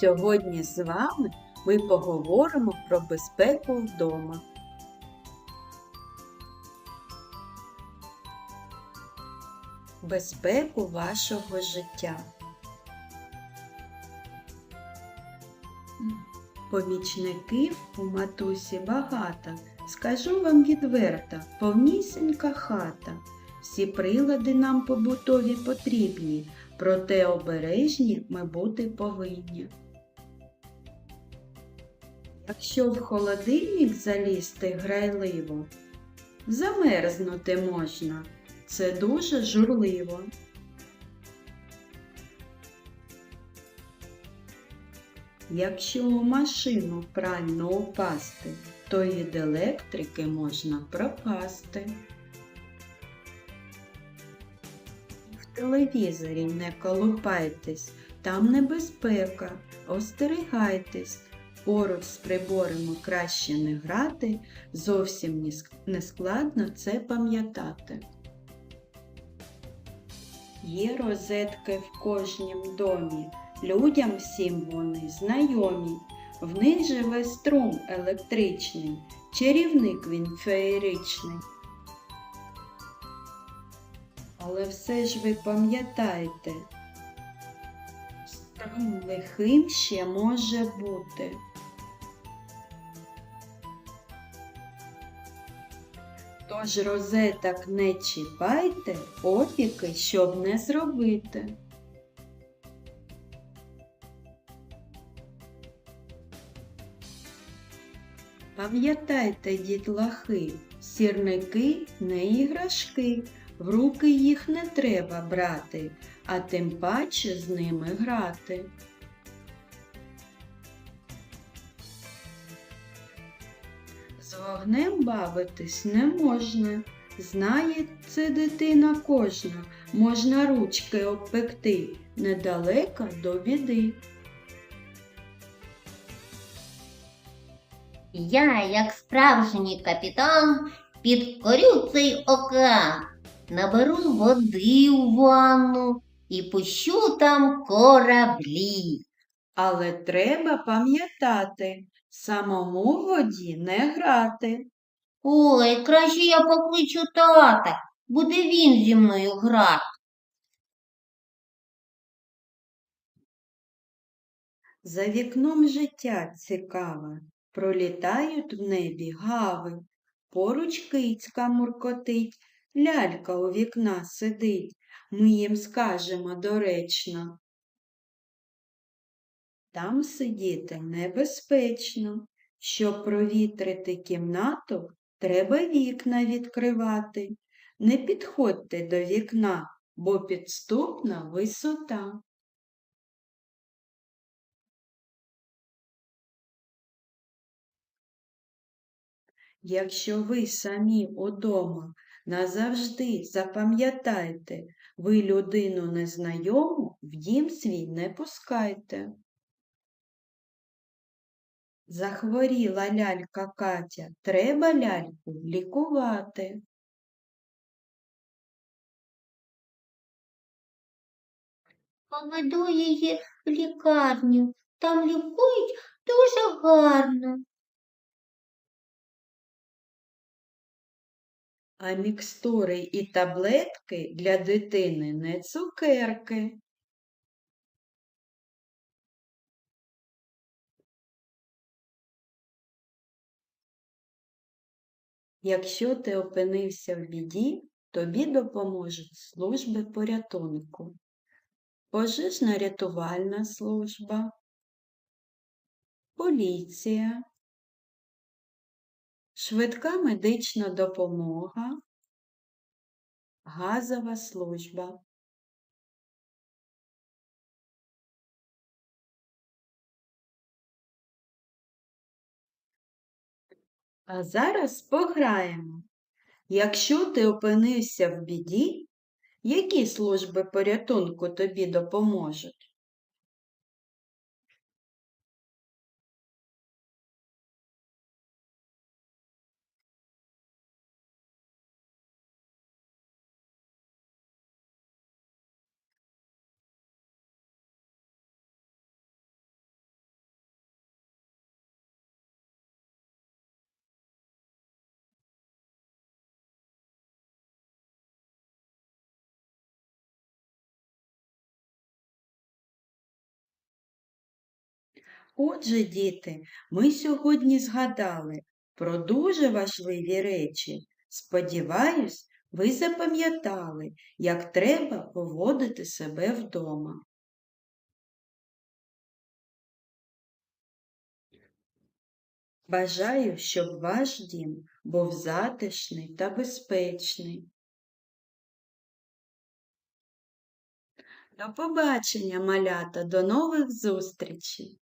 Сьогодні з вами ми поговоримо про безпеку вдома. Безпеку вашого життя. Помічників у матусі багато. Скажу вам відверто, повнісінька хата. Всі прилади нам побутові потрібні, проте обережні ми бути повинні. Якщо в холодильник залізти грайливо, замерзнути можна. Це дуже журливо. Якщо у машину прально упасти, то від електрики можна пропасти. В телевізорі не колупайтесь, там небезпека, остерігайтесь. Поруч з приборами краще не грати, зовсім не складно це пам'ятати. Є розетки в кожнім домі, людям всім вони знайомі. В них живе струм електричний, чарівник він феєричний. Але все ж ви пам'ятайте, струм лихим ще може бути. Тож розеток не чіпайте, опіки, щоб не зробити. Пам'ятайте, дітлахи, сірники не іграшки, в руки їх не треба брати, а тим паче з ними грати. З вогнем бавитись не можна. Знає це дитина кожна, можна ручки обпекти недалеко до біди. Я, як справжній капітан, підкорю цей океан, наберу води у ванну і пущу там кораблі. Але треба пам'ятати, самому в воді не грати. Ой, краще я покличу тата, буде він зі мною грати. За вікном життя цікаве, пролітають в небі гави, поруч кицька муркотить, лялька у вікна сидить, ми їм скажемо доречно. Там сидіти небезпечно, щоб провітрити кімнату, треба вікна відкривати. Не підходьте до вікна, бо підступна висота. Якщо ви самі удома назавжди запам'ятайте, ви людину незнайому в дім свій не пускайте. Захворіла лялька Катя, треба ляльку лікувати. Поведу її в лікарню, там лікують дуже гарно. А мікстури і таблетки для дитини не цукерки. Якщо ти опинився в біді, тобі допоможуть служби порятунку. Пожежна рятувальна служба, поліція, швидка медична допомога, газова служба. А зараз пограємо. Якщо ти опинився в біді, які служби порятунку тобі допоможуть? Отже, діти, ми сьогодні згадали про дуже важливі речі. Сподіваюсь, ви запам'ятали, як треба поводити себе вдома. Бажаю, щоб ваш дім був затишний та безпечний. До побачення, малята, до нових зустрічей!